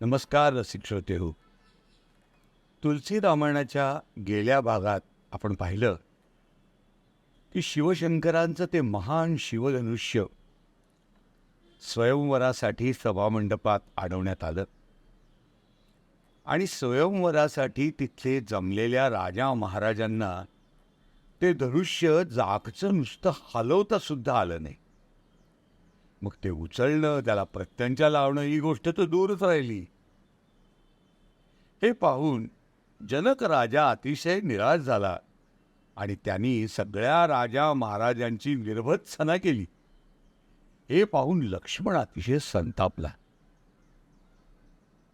नमस्कार रसिक श्रोते हो तुलसी रामायणाच्या गेल्या भागात आपण पाहिलं की शिवशंकरांचं ते महान शिवधनुष्य स्वयंवरासाठी सभामंडपात अडवण्यात आलं. आणि स्वयंवरासाठी तिथले जमलेल्या राजा महाराजांना ते धनुष्य जागचं नुसतं हलवता सुद्धा आलं नाही. मग ते उचलणं त्याला प्रत्यंच्या लावणं ही गोष्ट तर दूरच राहिली. हे पाहून जनक राजा अतिशय निराश झाला आणि त्यांनी सगळ्या राजा महाराजांची निर्भत्सना केली. हे पाहून लक्ष्मण अतिशय संतापला.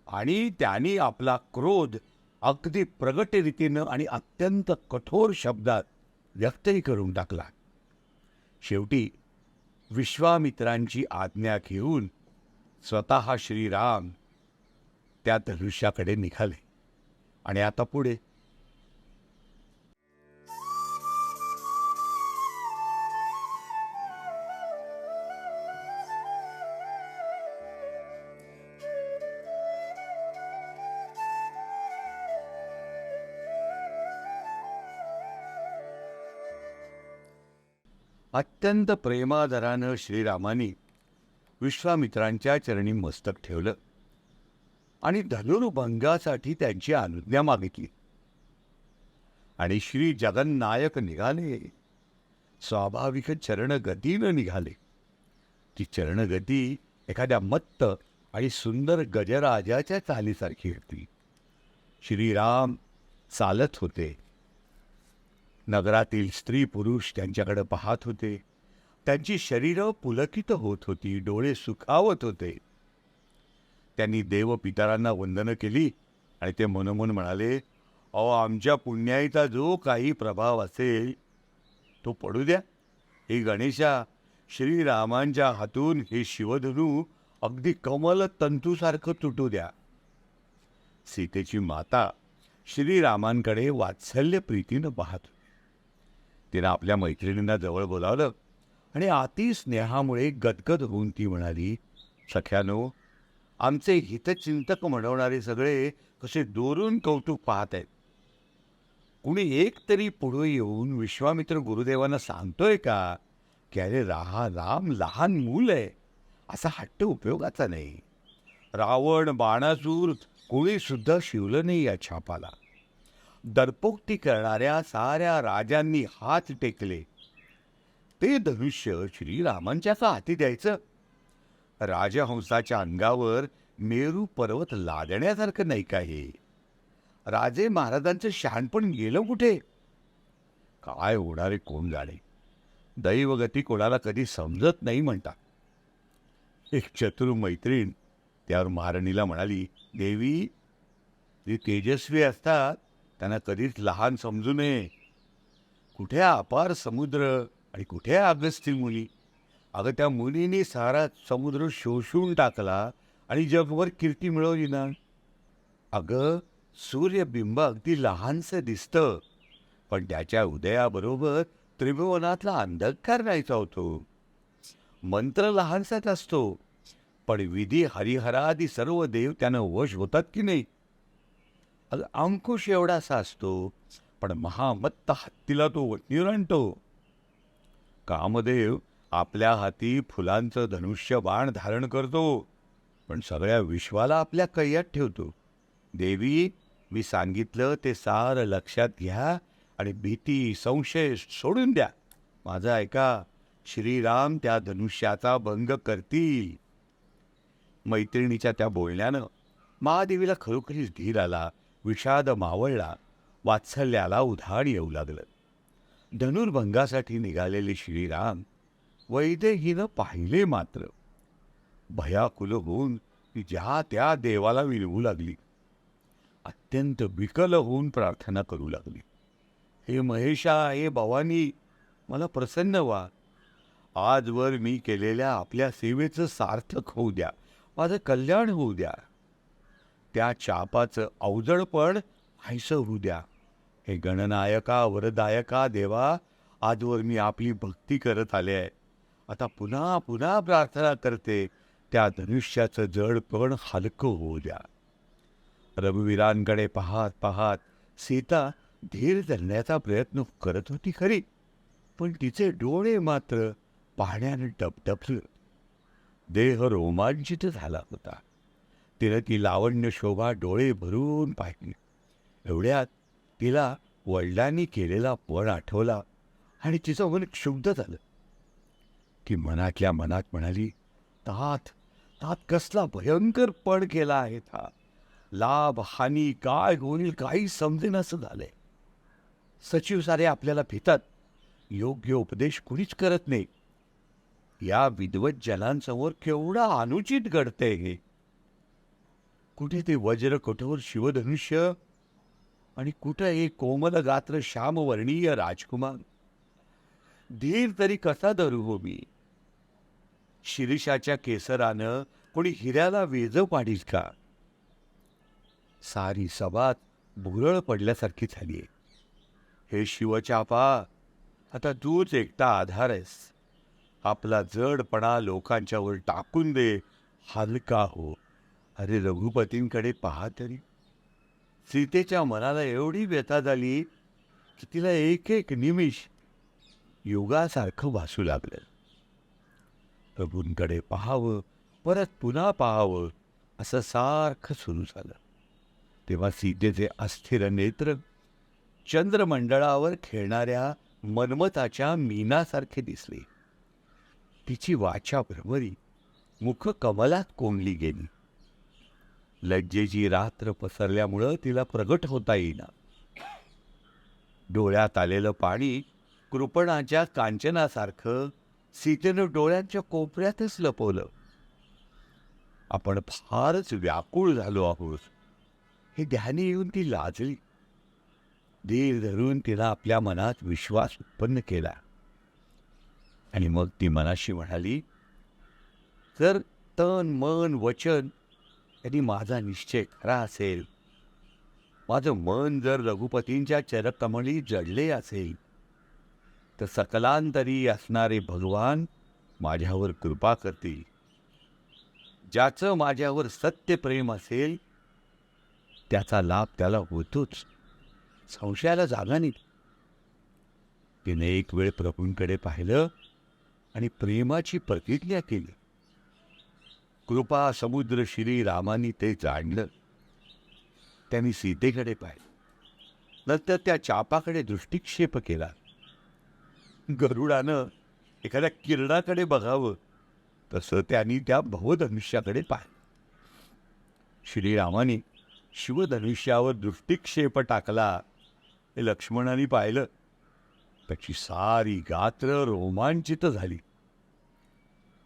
आणि त्यांनी आपला क्रोध अगदी प्रगट रीतीनं आणि अत्यंत कठोर शब्दात व्यक्तही करून टाकला. शेवटी विश्वामित्रांची आज्ञा घेऊन स्वतः श्रीराम त्या धनुष्याकडे निघाले. आणि आता पुढे अत्यंत प्रेमादरानं श्रीरामाने विश्वामित्रांच्या चरणी मस्तक ठेवलं आणि धनुर्भंगासाठी त्यांची अनुज्ञा मागितली. आणि श्री जगन्नायक निघाले. स्वाभाविक चरणगतीनं निघाले. ती चरणगती एखाद्या मत्त आणि सुंदर गजराजाच्या चालीसारखी होती. श्रीराम चालत होते. नगरातील स्त्री पुरुष त्यांच्याकडे पाहत होते. त्यांची शरीरं पुलकित होत होती डोळे सुखावत होते. त्यांनी देव पितारांना वंदनं केली आणि ते मनोमन म्हणाले अहो आमच्या पुण्याईचा जो काही प्रभाव असेल तो पडू द्या. हे गणेशा श्रीरामांच्या हातून हे शिवधनू अगदी कमल तंतूसारखं तुटू द्या. सीतेची माता श्रीरामांकडे वात्सल्य प्रीतीनं पाहत तिनं आपल्या मैत्रिणींना जवळ बोलावलं. आणि अति स्नेहामुळे गदगद होऊन ती म्हणाली सख्यानो आमचे हितचिंतक म्हणवणारे सगळे कसे दोरून कौतुक पाहत आहेत. कुणी एक तरी पुढे येऊन विश्वामित्र गुरुदेवांना सांगतोय का की अरे राहा राम लहान मूल आहे असा हट्ट उपयोगाचा नाही. रावण बाणासूर कुणीसुद्धा शिवलं नाही या छापाला. दर्पोक्ती करणाऱ्या साऱ्या राजांनी हात टेकले ते धनुष्य श्रीरामांच्या का हाती द्यायचं. राजहंसाच्या अंगावर मेरू पर्वत लादण्यासारखं नाही का हे? राजे महाराजांचं शहाणपण गेलं कुठे? काय होणारे कोण जाणे? दैवगती कोणाला कधी समजत नाही म्हणतात एक चतुर मैत्रीण त्यावर महाराणीला म्हणाली देवी जे तेजस्वी असतात त्यांना कधीच लहान समजू नये. कुठे अपार समुद्र आणि कुठे अगस्ती मुली? अगं त्या मुलीने सारा समुद्र शोषून टाकला आणि जगभर कीर्ती मिळवली ना. अगं सूर्यबिंब अगदी लहानसं दिसतं पण त्याच्या उदयाबरोबर त्रिभुवनातला अंधकार नाहीचा होतो. मंत्र लहानसाच असतो पण विधी हरिहरादी सर्व देव त्यानं वश होतात की नाही? अगं अंकुश एवढासा असतो पण महामत्त हत्तीला तो वटणीवर आणतो कामदेव आपल्या हाती फुलांचं धनुष्य बाण धारण करतो पण सगळ्या विश्वाला आपल्या कैयात ठेवतो. देवी मी सांगितलं ते सारं लक्षात घ्या आणि भीती संशय सोडून द्या. माझं ऐका श्रीराम त्या धनुष्याचा भंग करतील. मैत्रिणीच्या त्या बोलण्यानं महादेवीला खरोखरीच धीर आला विषाद मावळला वात्सल्याला उधाण येऊ लागलं. धनुर्भंगासाठी निघालेले श्रीराम वैदेहीनं पाहिले मात्र. भयाकुल होऊन ती ज्या त्या देवाला विनवू लागली. अत्यंत विकल होऊन प्रार्थना करू लागली. हे महेशा हे भवानी मला प्रसन्न व्हा. आजवर मी केलेल्या आपल्या सेवेचं सार्थक होऊ द्या. माझं कल्याण होऊ द्या. त्या चापाचं अवजडपण हायसं होऊ द्या. हे गणनायका वरदायका देवा आजवर मी आपली भक्ती करत आले आहे. आता पुन्हा पुन्हा प्रार्थना करते. त्या धनुष्याचं जड पण हलकं होऊ द्या. रघुवीरांकडे पाहत पाहत सीता धीर धरण्याचा प्रयत्न करत होती खरी पण तिचे डोळे मात्र पाण्याने टपटपले. देह रोमांचित झाला होता. तिनं ती लावण्य शोभा डोळे भरून पाहिली. एवढ्यात तिला वडिलांनी केलेला पण आठवला आणि तिचं मन क्षुब्ध झालं. ती मनातल्या मनात म्हणाली तात तात कसला भयंकर पण केला आहे हा. लाभ हानी काय होईल काही समजेनासं झालंय. सचिव सारे आपल्याला भितात योग्य उपदेश कुणीच करत नाही. या विद्वत जनांसमोर केवढा अनुचित घडते हे. कुठे ते वज्र कठोर शिवधनुष्य आणि कुठं एक कोमल गात्र श्यामवर्णीय राजकुमार? धीर तरी कसा धरू हो मी? शिरीषाच्या केसरानं कोणी हिऱ्याला वेज पाडील का? सारी सभात भुरळ पडल्यासारखी झाली हे शिवचापा आता तूच एकटा आधार आहेस. आपला जडपणा लोकांच्यावर टाकून दे हलका हो. अरे रघुपतींकडे पहा तरी. सीतेच्या मनाला एवढी व्यथा झाली की तिला एक एक निमिष योगासारखं वासू लागलं. प्रभूंकडे पाहावं परत पुन्हा पाहावं असं सारखं सुरू झालं. तेव्हा सीतेचे अस्थिर नेत्र चंद्रमंडळावर खेळणाऱ्या मनमताच्या मीनासारखे दिसले. तिची वाचा भ्रमरी मुख कमलात कोंडली गेली. लज्जेची रात्र पसरल्यामुळं तिला प्रगट होता येईना. डोळ्यात आलेलं पाणी कृपणाच्या कांचनासारखं सीतेनं डोळ्यांच्या कोपऱ्यातच लपवलं. आपण फारच व्याकुळ झालो आहोत. हे ध्यानी येऊन ती लाजली. धीर धरून तिला आपल्या मनात विश्वास उत्पन्न केला. आणि मग ती मनाशी म्हणाली तर तन मन वचन यांनी माझा निश्चय खरा असेल माझं मन जर रघुपतींच्या चरकमळी जडले असेल तर सकलांतरी असणारे भगवान माझ्यावर कृपा करतील. ज्याचं माझ्यावर सत्य प्रेम असेल त्याचा लाभ त्याला होतोच. संशयाला जागा नाही. तिने एक वेळ प्रभूंकडे पाहिलं आणि प्रेमाची प्रतिज्ञा केली. कृपा समुद्र श्री रामानी ते जाणलं. त्यांनी सीतेकडे पाहिलं. नंतर त्या चापाकडे दृष्टिक्षेप केला. गरुडानं एखाद्या किरणाकडे बघावं तसं त्यांनी त्या भवधनुष्याकडे पाहिलं. श्रीरामाने शिवधनुष्यावर दृष्टिक्षेप टाकला. हे लक्ष्मणाने पाहिलं. त्याची सारी गात्र रोमांचित झाली.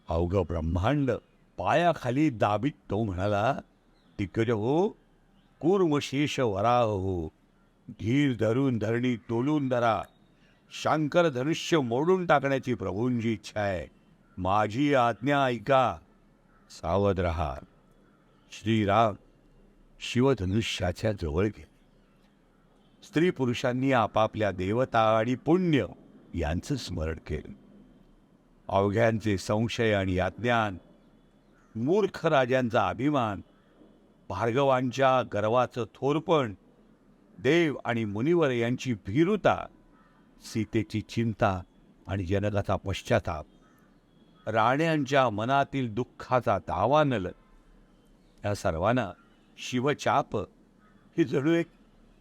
अवघं ब्रह्मांड पायाखाली दाबीत तो म्हणाला दिग्गज हो कूर्मशेष वराह हो. धीर धरून धरणी तोलून धरा. शांकर धनुष्य मोडून टाकण्याची प्रभूंची इच्छा आहे. माझी आज्ञा ऐका. सावध रहा. श्रीराम शिवधनुष्याच्या जवळ गेले. स्त्री पुरुषांनी आपापल्या देवता आणि पुण्य यांचं स्मरण केलं. अवघ्यांचे संशय आणि अज्ञान मूर्ख राजांचा अभिमान भार्गवांच्या गर्वाचं थोरपण देव आणि मुनिवर यांची भीरुता सीतेची चिंता आणि जनकाचा पश्चाताप राण्यांच्या मनातील दुःखाचा दावा नल. या सर्वांना शिवचाप ही जणू एक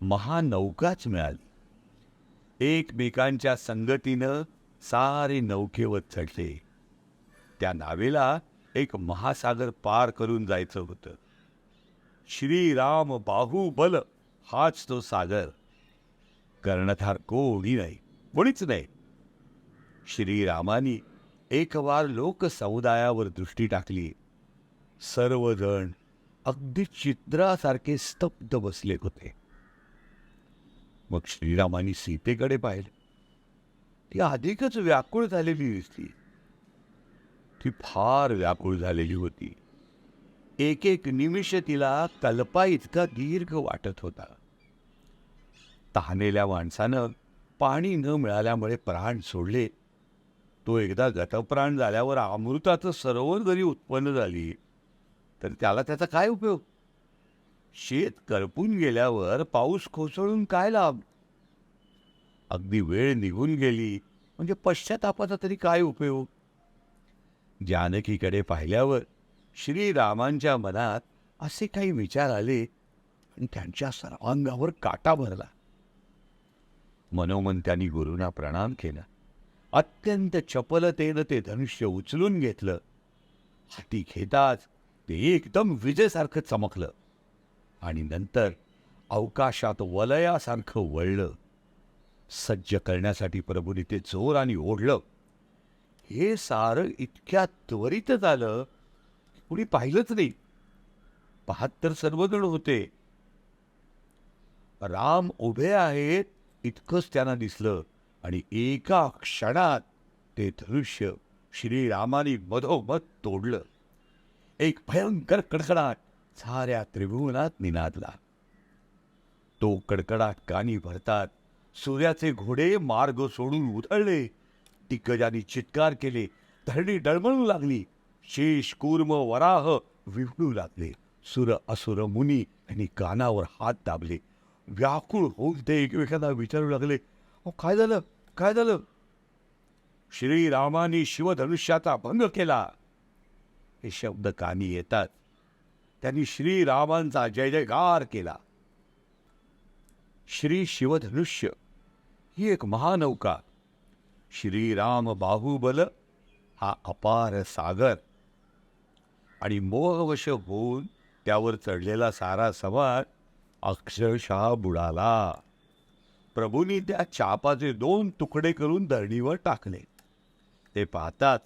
महानौकाच मिळाली. एकमेकांच्या संगतीनं सारे नौकेवर चढले. त्या नावेला एक महासागर पार करून जायचं होतं. श्रीराम बाहुबल हाच तो सागर. कर्णधार कोणी नाही कोणीच नाही. श्रीरामानी एक वार लोकसमुदायावर दृष्टी टाकली. सर्वजण अगदी चित्रासारखे स्तब्ध बसले होते. मग श्रीरामानी सीतेकडे पाहिले. ती अधिकच व्याकुळ झालेली दिसली. ती फार व्याकुळ झालेली होती. एक एक निमिष तिला कल्पा इतका दीर्घ वाटत होता. तहानेल्या माणसानं पाणी न मिळाल्यामुळे प्राण सोडले. तो एकदा गतप्राण झाल्यावर अमृताचं सरोवर जरी उत्पन्न झाली. तर त्याला त्याचा काय उपयोग? शेत करपून गेल्यावर पाऊस कोसळून काय लाभ? अगदी वेळ निघून गेली. म्हणजे पश्चातापाचा तरी काय उपयोग? जानकीकडे पाहिल्यावर श्रीरामांच्या मनात असे काही विचार आले आणि त्यांच्या सर्वांगावर काटा भरला. मनोमन त्यांनी गुरुंना प्रणाम केला. अत्यंत चपलतेनं ते धनुष्य उचलून घेतलं. हाती घेताच ते एकदम विजेसारखं चमकलं आणि नंतर अवकाशात वलयासारखं वळलं. सज्ज करण्यासाठी प्रभूने ते जोर आणि ओढलं. हे सारं इतक्या त्वरितच झालं कुणी पाहिलंच नाही. पाहत तर सर्वजण होते. राम उभे आहेत इतकंच त्यांना दिसलं आणि एका क्षणात ते धनुष्य श्रीरामाने मधोमध तोडलं. एक भयंकर कडकडाट साऱ्या त्रिभुवनात निनादला. तो कडकडाट कानी भरतात सूर्याचे घोडे मार्ग सोडून उधळले. दिग्गजांनी चित्कार केले. धरणी डळमळू लागली. शेष कूर्म वराह विवडू लागले. सुर असुर मुनी यांनी कानावर हात दाबले. व्याकुळ होऊन ते एकमेकांना विचारू लागले. अहो काय झालं? काय झालं? श्रीरामानी शिवधनुष्याचा भंग केला. हे शब्द कानी येतात. त्यांनी श्रीरामांचा जय जयकार केला. श्री शिवधनुष्य ही एक महानौका. श्रीराम बाहुबल हा अपार सागर. आणि मोहवश होऊन त्यावर चढलेला सारा समाज अक्षरशः बुडाला. प्रभूंनी त्या चापाचे दोन तुकडे करून धरणीवर टाकले. ते पाहताच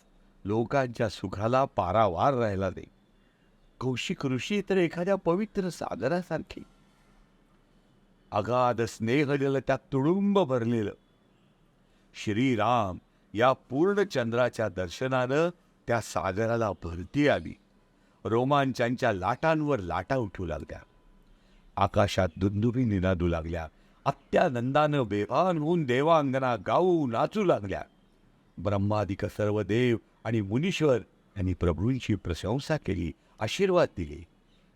लोकांच्या सुखाला पारावार राहिला नाही कौशिक ऋषी तर एखाद्या पवित्र सागरासारखी. अगाध स्नेहजल त्यात तुडुंब भरलेलं. श्रीराम या पूर्णचंद्राच्या दर्शनानं त्या सागराला भरती आली. रोमांचांच्या लाटांवर लाटा उठू लागल्या. आकाशात दुंदुबी निनादू लागल्या. अत्यानंदानं बेभान होऊन देवांगना गाऊ नाचू लागल्या. ब्रह्मादिक सर्व देव आणि मुनीश्वर यांनी प्रभूंची प्रशंसा केली आशीर्वाद दिले.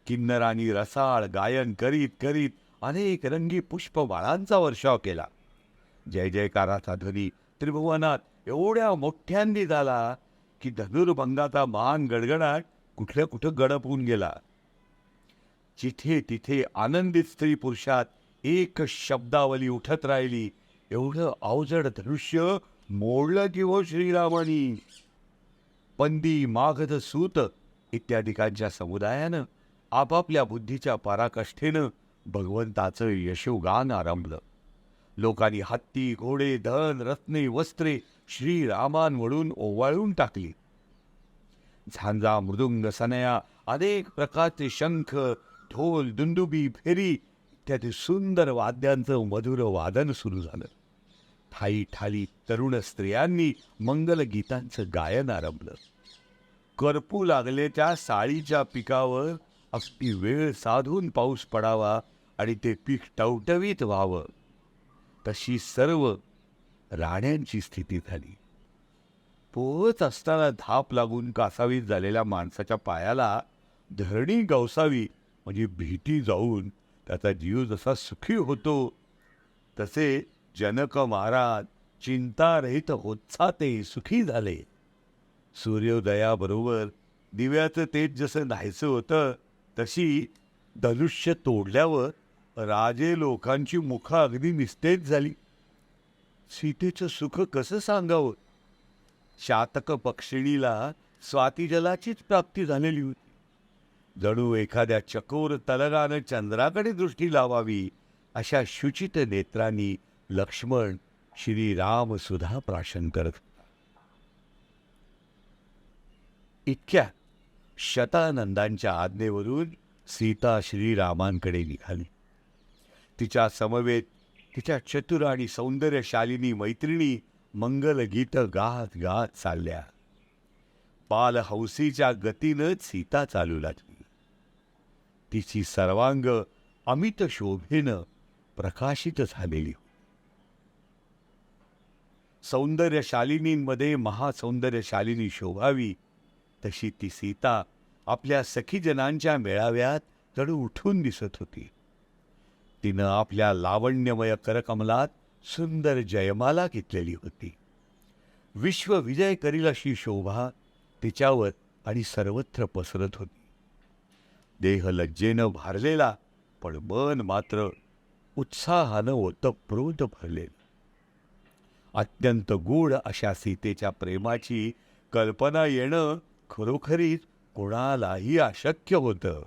किन्नरांनी रसाळ गायन करीत करीत अनेक रंगी पुष्पमाळांचा वर्षाव केला. जय जयकाराचा ध्वनी त्रिभुवनात एवढ्या मोठ्यांनी झाला की धनुर्भंगाचा मान गडगडाट कुठल्या कुठं गडप होऊन गेला. जिथे तिथे आनंदित स्त्री पुरुषात एक शब्दावली उठत राहिली. एवढं अवजड दृश्य मोडलं की हो श्रीरामानी? पंदी माघध सूत इत्यादिकांच्या समुदायानं आपापल्या बुद्धीच्या पराकाष्ठेनं भगवंताचं यशोगान आरंभलं. लोकांनी हत्ती घोडे धन रत्ने वस्त्रे श्रीरामांवळून ओवाळून टाकली. झांजा मृदुंग सनया अनेक प्रकारचे शंख ढोल दुंदुबी फेरी इत्यादी सुंदर वाद्यांचं मधुर वादन सुरू झालं. ठाई ठाली तरुण स्त्रियांनी मंगलगीतांचं गायन आरंभलं. करपू लागले त्या साळीच्या पिकावर अगदी वेळ साधून पाऊस पडावा आणि ते पीक टवटवीत व्हावं. तशी सर्व राण्यांची स्थिती झाली. पोहत असताना धाप लागून कासावीत झालेल्या माणसाच्या पायाला धरणी गवसावी म्हणजे भीती जाऊन त्याचा जीव जसा सुखी होतो तसे जनक महाराज चिंतारहित होतसा सुखी झाले. सूर्योदयाबरोबर दिव्याचं तेज जसं नाहीचं होतं तशी धनुष्य तोडल्यावर राजे लोकांची मुखं अगदी निस्तेज झाली. सीतेचं सुख कसं सांगावं? शातक पक्षिणीला स्वातीजलाचीच प्राप्ती झालेली होती. जणू एखाद्या चकोर तलगानं चंद्राकडे दृष्टी लावावी अशा शुचित नेत्रांनी लक्ष्मण श्रीराम सुद्धा प्राशन करत इतक्या शतानंदांच्या आज्ञेवरून सीता श्रीरामांकडे निघाली. तिच्या समवेत तिच्या चतुर आणि सौंदर्यशालिनी मैत्रिणी मंगलगीत गात गात चालल्या. पालहौसीच्या गतीनंच सीता चालू लागली. तिची सर्वांग अमित शोभेनं प्रकाशित झालेली सौंदर्यशालिनींमध्ये महासौंदर्यशालिनी शोभावी तशी ती सीता आपल्या सखीजनांच्या मेळाव्यात जणू उठून दिसत होती. तिनं आपल्या लावण्यमय करकमलात सुंदर जयमाला घेतलेली होती. विश्वविजय करील अशी शोभा तिच्यावर आणि सर्वत्र पसरत होती. देह लज्जेनं भारलेला पण मन मात्र उत्साहानं ओतप्रोत भरलेलं. अत्यंत गूढ अशा सीतेच्या प्रेमाची कल्पना येणं खरोखरीच कोणालाही अशक्य होतं.